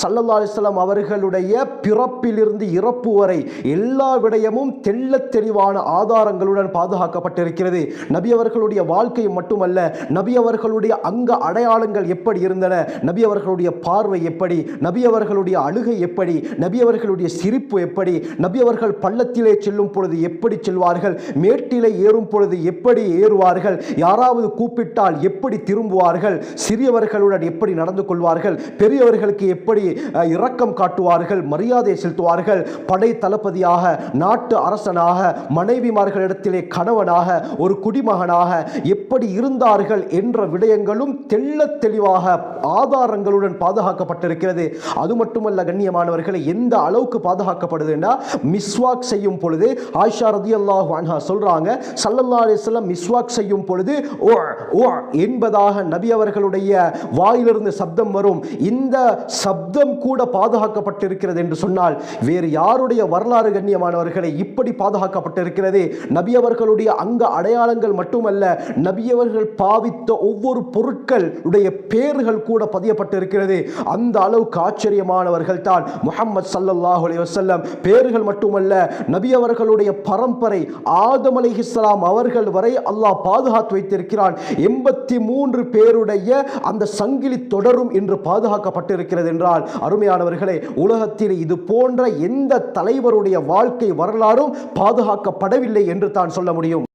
சல்லல்லா அலிஸ்லாம் அவர்களுடைய பிறப்பிலிருந்து இறப்பு வரை எல்லா விடயமும் தெள்ளத் தெளிவான ஆதாரங்களுடன் பாதுகாக்கப்பட்டிருக்கிறது. நபி அவர்களுடைய வாழ்க்கை மட்டுமல்ல நபி அவர்களுடைய அங்க அடையாளங்கள் எப்படி இருந்தன நபி அவர்களுடைய பார்வை எப்படி நபி அவர்களுடைய அழுகை எப்படி நபி அவர்களுடைய சிரிப்பு எப்படி நபி அவர்கள் பள்ளத்திலே செல்லும் பொழுது எப்படி செல்வார்கள் மேட்டிலே ஏறும் பொழுது எப்படி ஏறுவார்கள் யாராவது கூப்பிட்டால் எப்படி திரும்புவார்கள் சிறியவர்களுடன் எப்படி நடந்து கொள்வார்கள் பெரியவர்களுக்கு எப்படி இரக்கம் காட்டுவார்கள் மரியாதை செலுத்துவார்கள். படை தளபதியாக நாட்டு அரசனாக மனைவிமார்களிடத்திலே கணவனாக ஒரு குடிமகனாக எப்படி இருந்தார்கள் என்ற விடயங்களும் தெள்ளத் தெளிவாக ஆதாரங்களுடன் பாதுகாக்கப்பட்டிருக்கிறது. அது மட்டுமல்ல கண்ணியமானவர்களை எந்த அளவுக்கு பாதுகாக்கப்படுதுன்னா மிஸ்வாக் செய்யும் பொழுது ஆயிஷா ரதி அல்லாஹ் சொல்றாங்க சல்லல்லா அலிஸ்லாம் மிஸ்வாக் செய்யும் பொழுது ஓ ஓ என்பதாக நபி அவர்களுடைய வாயிலிருந்து சப்தம் வரும். இந்த சப்தம் கூட பாதுகாக்கப்பட்டிருக்கிறது என்று சொன்னால் வேறு யாருடைய வரலாறு கண்ணியமானவர்களை இப்படி பாதுகாக்கப்பட்டிருக்கிறது? நபியவர்களுடைய அங்க அடையாளங்கள் மட்டுமல்ல நபியவர்கள் பாவித்த ஒவ்வொரு பொருட்களுடைய பேர்கள் கூட பதியப்பட்டிருக்கிறது. அந்த அளவுக்கு ஆச்சரியமானவர்கள் தான் முகமது சல்லல்லாஹு அலி வசல்லம் பேர்கள் மட்டுமல்ல நபியவர்களுடைய பரம்பரை ஆதம் அலைஹிஸ்ஸலாம் அவர்கள் வரை அல்லாஹ் பாதுகாத்து வைத்திருக்கிறான். எண்பத்தி மூன்று பேருடைய அந்த சங்கிலி தொடரும் என்று பாதுகாக்கப்பட்டிருக்கிறது என்றால் அருமையானவர்களே உலகத்தில் இது போன்ற எந்த தலைவருடைய வாழ்க்கை வரலாறும் பாதுகாக்கப்படவில்லை என்று தான் சொல்ல முடியும்.